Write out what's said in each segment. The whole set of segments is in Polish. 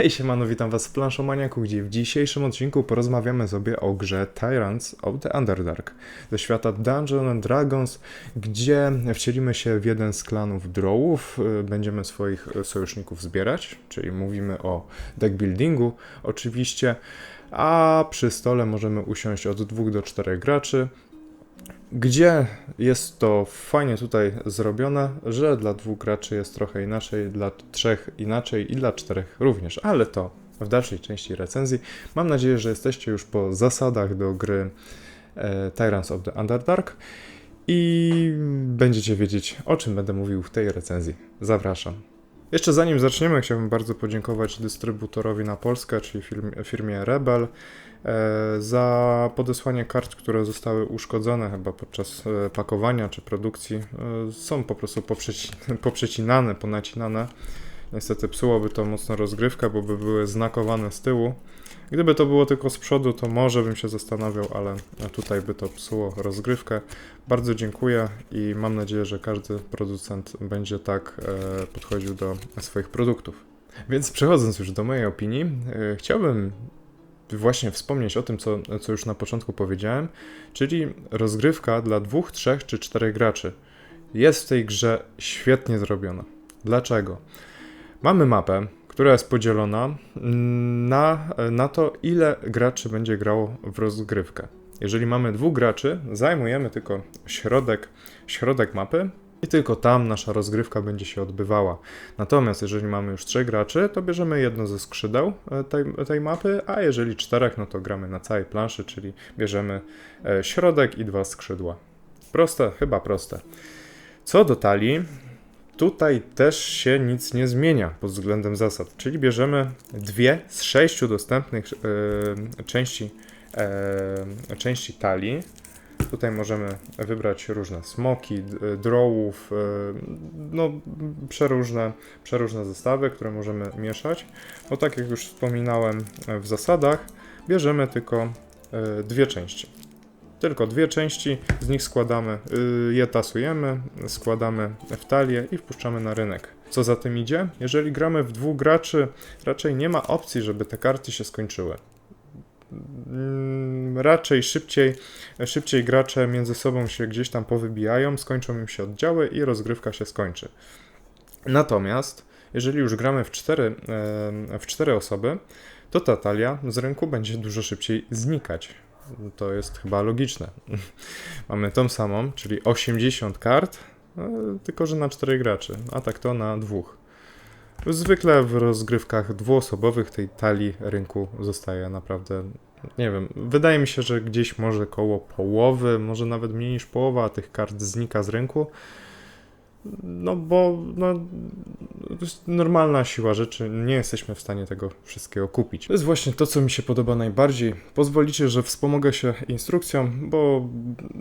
Hej siemano, witam was w Planszomaniaku, gdzie w dzisiejszym odcinku porozmawiamy sobie o grze Tyrants of the Underdark ze świata Dungeons and Dragons, gdzie wcielimy się w jeden z klanów Drowów, y, będziemy swoich sojuszników zbierać, czyli mówimy o deck buildingu oczywiście, a przy stole możemy usiąść od dwóch do czterech graczy, gdzie jest to fajnie tutaj zrobione, że dla dwóch graczy jest trochę inaczej, dla trzech inaczej i dla czterech również, ale to w dalszej części recenzji. Mam nadzieję, że jesteście już po zasadach do gry e, Tyrants of the Underdark i będziecie wiedzieć, o czym będę mówił w tej recenzji. Zapraszam. Jeszcze zanim zaczniemy, chciałbym bardzo podziękować dystrybutorowi na Polskę, czyli firmie, Rebel, e, za podesłanie kart, które zostały uszkodzone chyba podczas e, pakowania czy produkcji. E, są po prostu poprzeci, poprzecinane, ponacinane. Niestety psułoby to mocno rozgrywkę, bo by były znakowane z tyłu. Gdyby to było tylko z przodu, to może bym się zastanawiał, ale tutaj by to psuło rozgrywkę. Bardzo dziękuję i mam nadzieję, że każdy producent będzie tak e, podchodził do swoich produktów. Więc przechodząc już do mojej opinii, e, chciałbym właśnie wspomnieć o tym, co, co już na początku powiedziałem, czyli rozgrywka dla dwóch, trzech czy czterech graczy jest w tej grze świetnie zrobiona. Dlaczego? Mamy mapę, która jest podzielona na, na to, ile graczy będzie grało w rozgrywkę. Jeżeli mamy dwóch graczy, zajmujemy tylko środek, środek mapy i tylko tam nasza rozgrywka będzie się odbywała. Natomiast jeżeli mamy już trzech graczy, to bierzemy jedno ze skrzydeł e, tej, tej mapy, a jeżeli czterech, no to gramy na całej planszy, czyli bierzemy e, środek i dwa skrzydła. Proste, chyba proste. Co do talii, Tutaj też się nic nie zmienia pod względem zasad, czyli bierzemy dwie z sześciu dostępnych e, części, e, części talii. Tutaj możemy wybrać różne smoki, drawów, e, no przeróżne, przeróżne zestawy, które możemy mieszać. Bo tak jak już wspominałem w zasadach, bierzemy tylko dwie części tylko dwie części, z nich składamy, y, je tasujemy, składamy w talię i wpuszczamy na rynek. Co za tym idzie? Jeżeli gramy w dwóch graczy, raczej nie ma opcji, żeby te karty się skończyły. Mm, raczej szybciej, szybciej gracze między sobą się gdzieś tam powybijają, skończą im się oddziały i rozgrywka się skończy. Natomiast, jeżeli już gramy w cztery, w cztery osoby, to ta talia z rynku będzie dużo szybciej znikać to jest chyba logiczne. Mamy tą samą, czyli 80 kart, e, tylko że na 4 graczy, a tak to na dwóch. Zwykle w rozgrywkach dwuosobowych tej talii rynku zostaje naprawdę, nie wiem, wydaje mi się, że gdzieś może koło połowy, może nawet mniej niż połowa tych kart znika z rynku. No bo no, to jest normalna siła rzeczy, nie jesteśmy w stanie tego wszystkiego kupić. To jest właśnie to, co mi się podoba najbardziej. Pozwolicie, że wspomogę się instrukcją, bo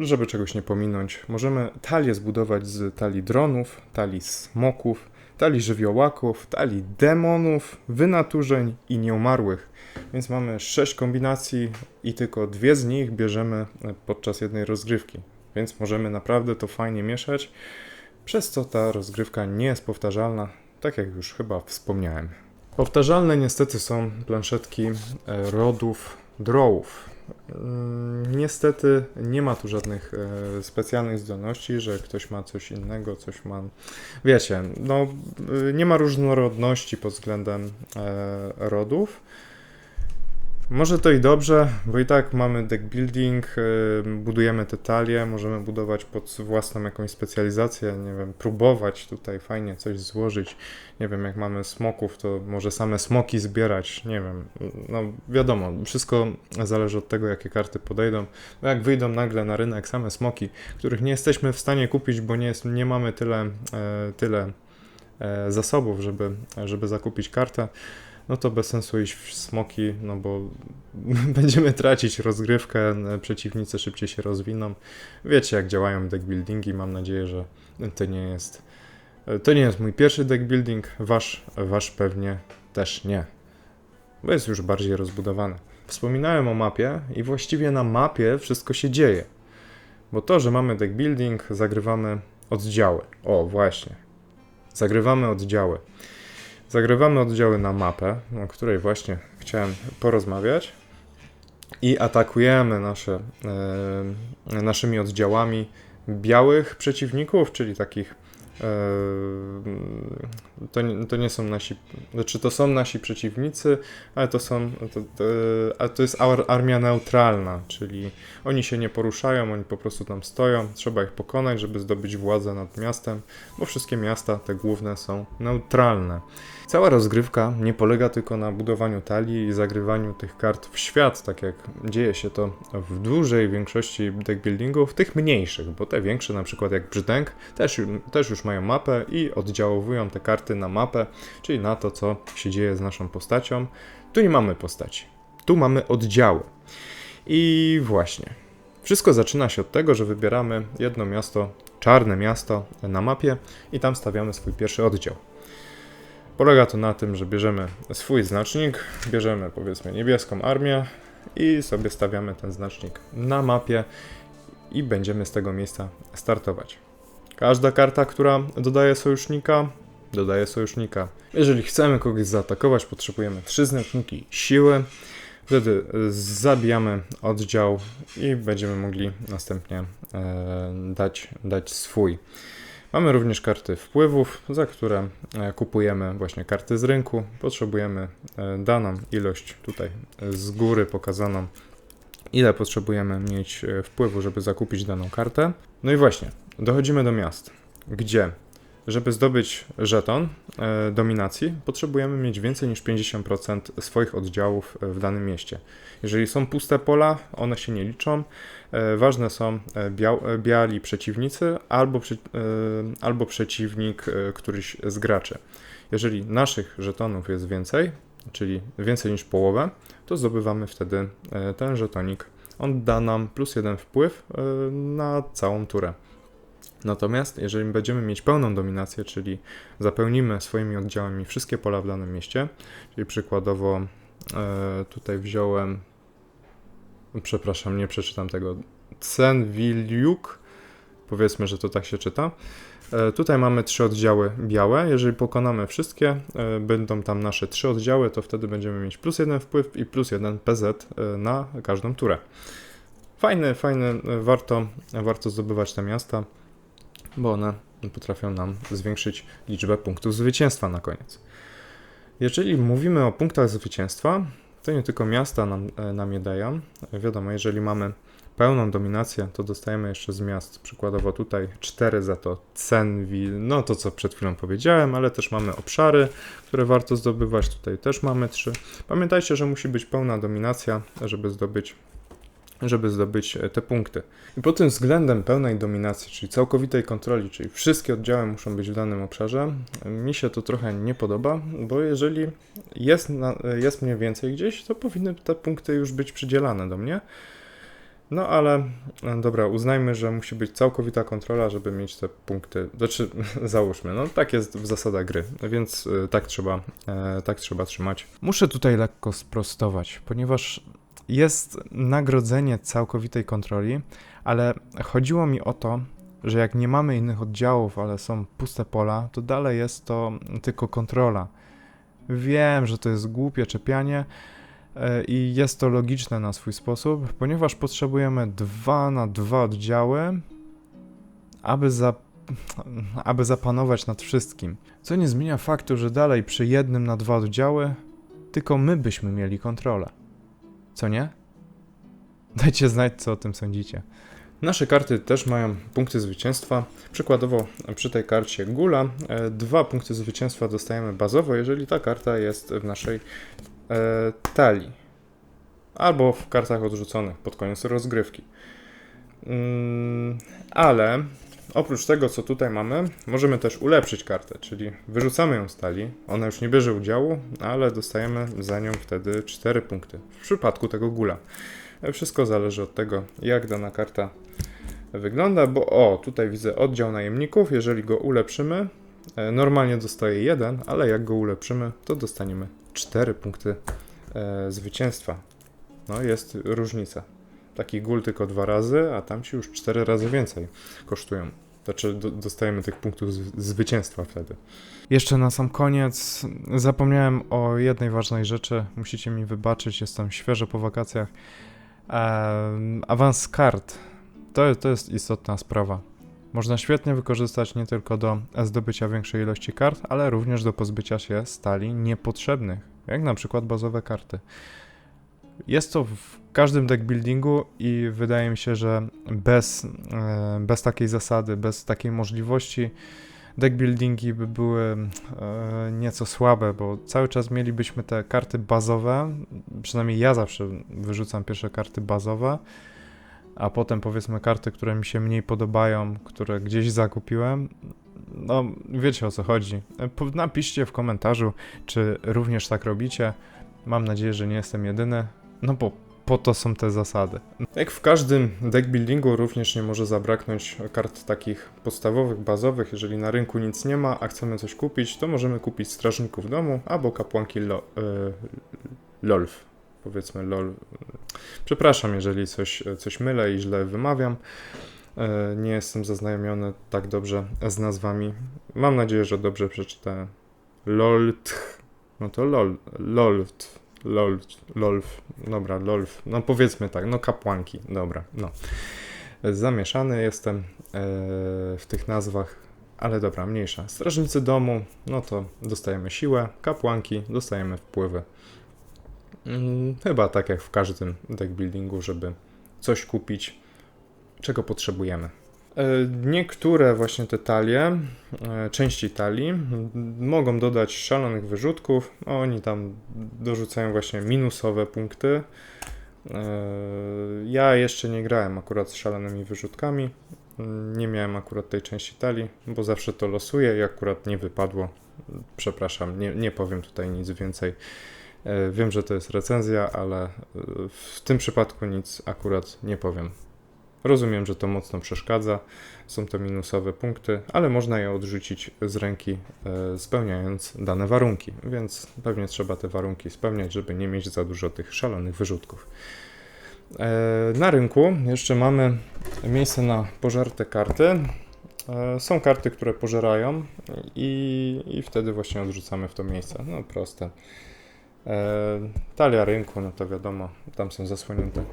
żeby czegoś nie pominąć, możemy talię zbudować z talii dronów, talii smoków, talii żywiołaków, talii demonów, wynaturzeń i nieumarłych. Więc mamy sześć kombinacji i tylko dwie z nich bierzemy podczas jednej rozgrywki. Więc możemy naprawdę to fajnie mieszać przez co ta rozgrywka nie jest powtarzalna, tak jak już chyba wspomniałem. Powtarzalne niestety są planszetki e, rodów drawów. Mm, niestety nie ma tu żadnych e, specjalnych zdolności, że ktoś ma coś innego, coś ma. Wiecie, no e, nie ma różnorodności pod względem rodów. Może to i dobrze, bo i tak mamy deck building, yy, budujemy te talie, możemy budować pod własną jakąś specjalizację, nie wiem, próbować tutaj fajnie coś złożyć. Nie wiem, jak mamy smoków, to może same smoki zbierać, nie wiem. No wiadomo, wszystko zależy od tego, jakie karty podejdą. Bo jak wyjdą nagle na rynek same smoki, których nie jesteśmy w stanie kupić, bo nie, jest, nie mamy tyle, e, tyle zasobów, żeby, żeby zakupić kartę, no to bez sensu iść w smoki, no bo będziemy tracić rozgrywkę, przeciwnicy szybciej się rozwiną. Wiecie, jak działają deck buildingi, mam nadzieję, że to nie jest to nie jest mój pierwszy deck building, wasz, wasz pewnie też nie, bo jest już bardziej rozbudowany. Wspominałem o mapie i właściwie na mapie wszystko się dzieje, bo to, że mamy deck building, zagrywamy oddziały. O, właśnie. Zagrywamy oddziały. Zagrywamy oddziały na mapę, o której właśnie chciałem porozmawiać. I atakujemy nasze, e, naszymi oddziałami białych przeciwników, czyli takich. E, to, to nie są nasi. Znaczy, to są nasi przeciwnicy, ale to są. To, to, to jest ar, armia neutralna, czyli oni się nie poruszają, oni po prostu tam stoją. Trzeba ich pokonać, żeby zdobyć władzę nad miastem, bo wszystkie miasta, te główne, są neutralne. Cała rozgrywka nie polega tylko na budowaniu talii i zagrywaniu tych kart w świat, tak jak dzieje się to w dużej większości deckbuildingów, tych mniejszych, bo te większe, na przykład jak Brzdęk, też, też już mają mapę i oddziałowują te karty na mapę, czyli na to, co się dzieje z naszą postacią. Tu nie mamy postaci, tu mamy oddziały. I właśnie, wszystko zaczyna się od tego, że wybieramy jedno miasto, czarne miasto na mapie i tam stawiamy swój pierwszy oddział. Polega to na tym, że bierzemy swój znacznik, bierzemy powiedzmy niebieską armię i sobie stawiamy ten znacznik na mapie i będziemy z tego miejsca startować. Każda karta, która dodaje sojusznika, dodaje sojusznika. Jeżeli chcemy kogoś zaatakować, potrzebujemy trzy znaczniki siły. Wtedy zabijamy oddział i będziemy mogli następnie e, dać, dać swój. Mamy również karty wpływów, za które e, kupujemy właśnie karty z rynku. Potrzebujemy e, daną ilość tutaj z góry pokazaną, ile potrzebujemy mieć e, wpływu, żeby zakupić daną kartę. No i właśnie, dochodzimy do miast, gdzie żeby zdobyć żeton e, dominacji, potrzebujemy mieć więcej niż 50% swoich oddziałów w danym mieście. Jeżeli są puste pola, one się nie liczą. E, ważne są e, e, biali przeciwnicy albo, e, albo przeciwnik e, któryś z graczy. Jeżeli naszych żetonów jest więcej, czyli więcej niż połowę, to zdobywamy wtedy e, ten żetonik. On da nam plus jeden wpływ e, na całą turę. Natomiast jeżeli będziemy mieć pełną dominację, czyli zapełnimy swoimi oddziałami wszystkie pola w danym mieście, czyli przykładowo e, tutaj wziąłem, przepraszam, nie przeczytam tego, Cenwiliuk, powiedzmy, że to tak się czyta. E, tutaj mamy trzy oddziały białe. Jeżeli pokonamy wszystkie, e, będą tam nasze trzy oddziały, to wtedy będziemy mieć plus jeden wpływ i plus jeden PZ na każdą turę. Fajny, fajny, warto, warto zdobywać te miasta bo one potrafią nam zwiększyć liczbę punktów zwycięstwa na koniec. Jeżeli mówimy o punktach zwycięstwa, to nie tylko miasta nam, e, nam je dają. Wiadomo, jeżeli mamy pełną dominację, to dostajemy jeszcze z miast, przykładowo tutaj 4 za to Cenville, no to co przed chwilą powiedziałem, ale też mamy obszary, które warto zdobywać, tutaj też mamy 3. Pamiętajcie, że musi być pełna dominacja, żeby zdobyć żeby zdobyć e, te punkty. I pod tym względem pełnej dominacji, czyli całkowitej kontroli, czyli wszystkie oddziały muszą być w danym obszarze, mi się to trochę nie podoba, bo jeżeli jest, na, jest mniej więcej gdzieś, to powinny te punkty już być przydzielane do mnie. No ale e, dobra, uznajmy, że musi być całkowita kontrola, żeby mieć te punkty. Znaczy, załóżmy, no tak jest w zasadach gry, więc e, tak trzeba, tak trzeba trzymać. Muszę tutaj lekko sprostować, ponieważ jest nagrodzenie całkowitej kontroli, ale chodziło mi o to, że jak nie mamy innych oddziałów, ale są puste pola, to dalej jest to tylko kontrola. Wiem, że to jest głupie czepianie e, i jest to logiczne na swój sposób, ponieważ potrzebujemy dwa na dwa oddziały, aby, za, aby zapanować nad wszystkim. Co nie zmienia faktu, że dalej przy jednym na dwa oddziały tylko my byśmy mieli kontrolę. Co nie? Dajcie znać, co o tym sądzicie. Nasze karty też mają punkty zwycięstwa. Przykładowo przy tej karcie Gula e, dwa punkty zwycięstwa dostajemy bazowo, jeżeli ta karta jest w naszej e, talii. Albo w kartach odrzuconych pod koniec rozgrywki. Mm, ale oprócz tego, co tutaj mamy, możemy też ulepszyć kartę, czyli wyrzucamy ją z talii. Ona już nie bierze udziału, ale dostajemy za nią wtedy 4 punkty. W przypadku tego Gula. Wszystko zależy od tego, jak dana karta wygląda, bo o, tutaj widzę oddział najemników, jeżeli go ulepszymy, e, normalnie dostaje 1, ale jak go ulepszymy, to dostaniemy 4 punkty e, zwycięstwa. No, jest różnica. Taki gul tylko dwa razy, a tam ci już cztery razy więcej kosztują. Znaczy do, dostajemy tych punktów zwycięstwa wtedy. Jeszcze na sam koniec zapomniałem o jednej ważnej rzeczy. Musicie mi wybaczyć, jestem świeżo po wakacjach. Ehm, awans kart. To, to jest istotna sprawa. Można świetnie wykorzystać nie tylko do zdobycia większej ilości kart, ale również do pozbycia się stali niepotrzebnych, jak na przykład bazowe karty. Jest to w każdym deck buildingu i wydaje mi się, że bez, e, bez takiej zasady, bez takiej możliwości, deck buildingi by były e, nieco słabe, bo cały czas mielibyśmy te karty bazowe, przynajmniej ja zawsze wyrzucam pierwsze karty bazowe, a potem powiedzmy karty, które mi się mniej podobają, które gdzieś zakupiłem. No, wiecie o co chodzi. E, Napiszcie w komentarzu, czy również tak robicie. Mam nadzieję, że nie jestem jedyny. No bo po to są te zasady. Jak w każdym deck buildingu również nie może zabraknąć kart takich podstawowych, bazowych. Jeżeli na rynku nic nie ma, a chcemy coś kupić, to możemy kupić strażników domu albo kapłanki lo, y, LOLF. Powiedzmy LOL. Przepraszam, jeżeli coś, coś mylę i źle wymawiam. E, Nie jestem zaznajomiony tak dobrze z nazwami. Mam nadzieję, że dobrze przeczytałem. LOLT. No to LOL. LOLT. LOL, LOLF, dobra, LOLF, no powiedzmy tak, no kapłanki, dobra, no. Zamieszany jestem e, w tych nazwach, ale dobra, mniejsza. Strażnicy domu, no to dostajemy siłę, kapłanki, dostajemy wpływy. Mm, chyba tak jak w każdym deck buildingu, żeby coś kupić, czego potrzebujemy. E, Niektóre właśnie te talie, e, części talii mogą dodać szalonych wyrzutków. Oni tam dorzucają właśnie minusowe punkty. E, Ja jeszcze nie grałem akurat z szalonymi wyrzutkami. Nie miałem akurat tej części talii, bo zawsze to losuję i akurat nie wypadło. Przepraszam, nie, nie powiem tutaj nic więcej. Wiem, że to jest recenzja, ale w tym przypadku nic akurat nie powiem. Rozumiem, że to mocno przeszkadza, są to minusowe punkty, ale można je odrzucić z ręki, e, spełniając dane warunki, więc pewnie trzeba te warunki spełniać, żeby nie mieć za dużo tych szalonych wyrzutków. E, na rynku jeszcze mamy miejsce na pożarte karty. E, są karty, które pożerają i, i wtedy właśnie odrzucamy w to miejsce. No proste. Talia rynku, no to wiadomo, tam są zasłonięte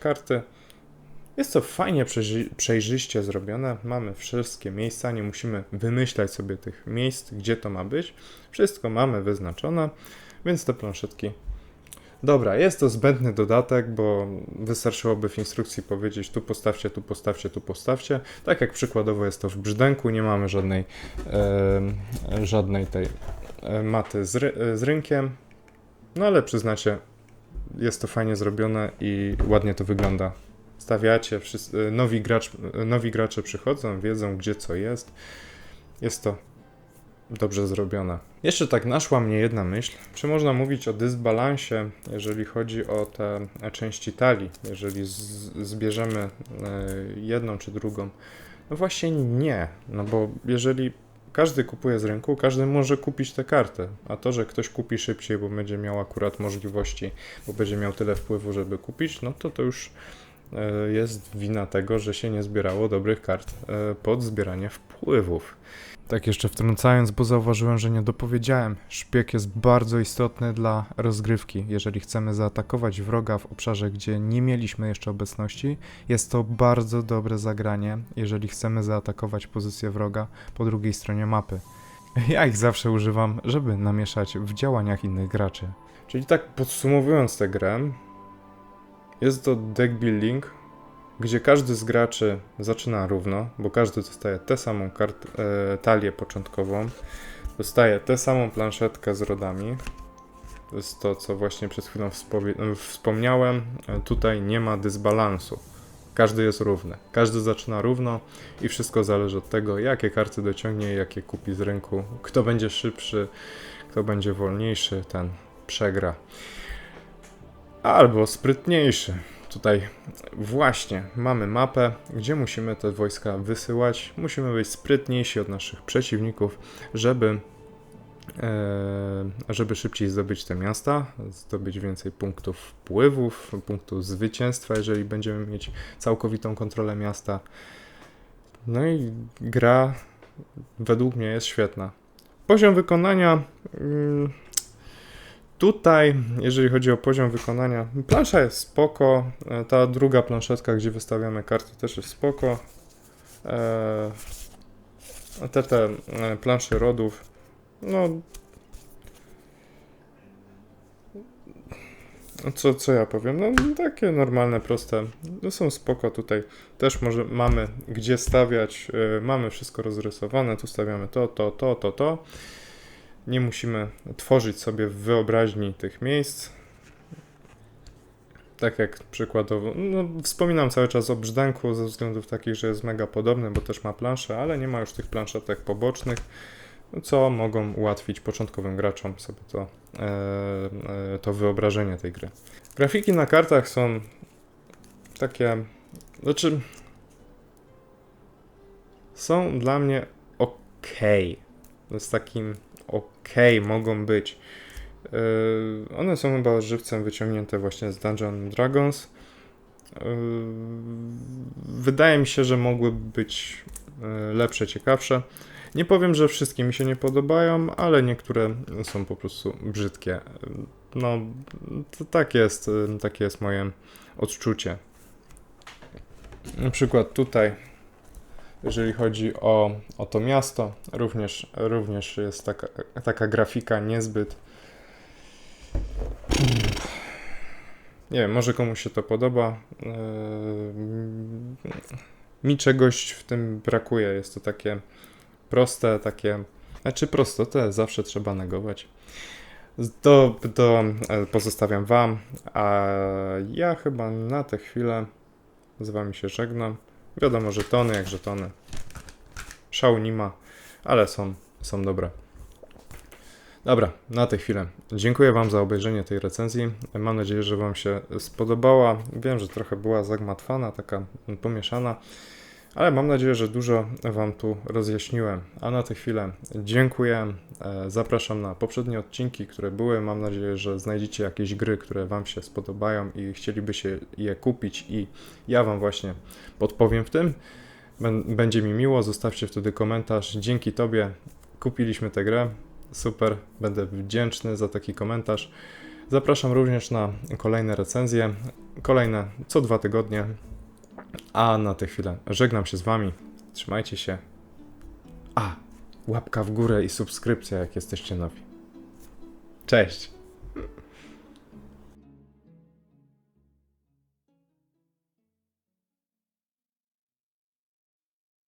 karty. Jest to fajnie przejrzy- przejrzyście zrobione. Mamy wszystkie miejsca, nie musimy wymyślać sobie tych miejsc, gdzie to ma być. Wszystko mamy wyznaczone, więc te planszetki. Dobra, jest to zbędny dodatek, bo wystarczyłoby w instrukcji powiedzieć tu postawcie, tu postawcie, tu postawcie. Tak jak przykładowo jest to w brzdęku, nie mamy żadnej, e, żadnej tej e, maty z, ry- z rynkiem. No ale przyznacie, jest to fajnie zrobione i ładnie to wygląda stawiacie, wszyscy, nowi, gracz, nowi gracze przychodzą, wiedzą gdzie co jest. Jest to dobrze zrobione. Jeszcze tak naszła mnie jedna myśl. Czy można mówić o dysbalansie, jeżeli chodzi o te e, części talii, jeżeli zbierzemy e, jedną czy drugą? No właśnie nie, no bo jeżeli każdy kupuje z rynku, każdy może kupić tę kartę, a to, że ktoś kupi szybciej, bo będzie miał akurat możliwości, bo będzie miał tyle wpływu, żeby kupić, no to to już e, jest wina tego, że się nie zbierało dobrych kart e, pod zbieranie wpływów. Tak jeszcze wtrącając, bo zauważyłem, że nie dopowiedziałem. Szpieg jest bardzo istotny dla rozgrywki. Jeżeli chcemy zaatakować wroga w obszarze, gdzie nie mieliśmy jeszcze obecności, jest to bardzo dobre zagranie, jeżeli chcemy zaatakować pozycję wroga po drugiej stronie mapy. Ja ich zawsze używam, żeby namieszać w działaniach innych graczy. Czyli tak podsumowując tę grę, jest to deck building, gdzie każdy z graczy zaczyna równo, bo każdy dostaje tę samą kart, e, talię początkową, dostaje tę samą planszetkę z rodami. To jest to, co właśnie przed chwilą e, wspomniałem. E, Tutaj nie ma dysbalansu. Każdy jest równy. Każdy zaczyna równo i wszystko zależy od tego, jakie karty dociągnie, jakie kupi z rynku. Kto będzie szybszy, kto będzie wolniejszy, ten przegra. Albo sprytniejszy. Tutaj właśnie mamy mapę, gdzie musimy te wojska wysyłać. Musimy być sprytniejsi od naszych przeciwników, żeby, e, żeby szybciej zdobyć te miasta, zdobyć więcej punktów wpływów, punktów zwycięstwa, jeżeli będziemy mieć całkowitą kontrolę miasta. No i gra według mnie jest świetna. Poziom wykonania. mm, Tutaj, jeżeli chodzi o poziom wykonania, plansza jest spoko. e, Ta druga planszetka, gdzie wystawiamy karty, też jest spoko. E, Te, te e, plansze rodów, no. Co, co ja powiem? No, takie normalne, proste. No, są spoko tutaj. Też może mamy gdzie stawiać. Mamy wszystko rozrysowane. Tu stawiamy to, to, to, to, to. Nie musimy tworzyć sobie w wyobraźni tych miejsc. Tak jak przykładowo, no wspominam cały czas o brzdęku ze względów takich, że jest mega podobny, bo też ma planszę, ale nie ma już tych planszetek pobocznych, co mogą ułatwić początkowym graczom sobie to, e, e, to wyobrażenie tej gry. Grafiki na kartach są takie, znaczy są dla mnie ok. Z takim ok mogą być. Yy, one są chyba żywcem wyciągnięte właśnie z Dungeon Dragons. Yy, wydaje mi się, że mogłyby być yy, lepsze, ciekawsze. Nie powiem, że wszystkie mi się nie podobają, ale niektóre są po prostu brzydkie. No, tak jest, yy, takie jest moje odczucie. Na przykład tutaj, jeżeli chodzi o, o to miasto, również, również jest taka, taka grafika niezbyt Nie wiem, może komuś się to podoba. Eee, Mi czegoś w tym brakuje. Jest to takie proste, takie. Znaczy prostotę zawsze trzeba negować. To, to e, pozostawiam Wam, a ja chyba na tę chwilę z Wami się żegnam. Wiadomo, że tony jak żetony. Szału nie ma, ale są, są dobre. Dobra, na tę chwilę. Dziękuję Wam za obejrzenie tej recenzji. Mam nadzieję, że Wam się spodobała. Wiem, że trochę była zagmatwana, taka pomieszana, ale mam nadzieję, że dużo Wam tu rozjaśniłem. A na tę chwilę dziękuję. E, Zapraszam na poprzednie odcinki, które były. Mam nadzieję, że znajdziecie jakieś gry, które Wam się spodobają i chcielibyście je kupić, i ja Wam właśnie podpowiem w tym. Bę- Będzie mi miło, zostawcie wtedy komentarz. Dzięki Tobie kupiliśmy tę grę. Super, będę wdzięczny za taki komentarz. Zapraszam również na kolejne recenzje, kolejne co dwa tygodnie. A na tę chwilę żegnam się z Wami. Trzymajcie się. A, łapka w górę i subskrypcja, jak jesteście nowi. Cześć!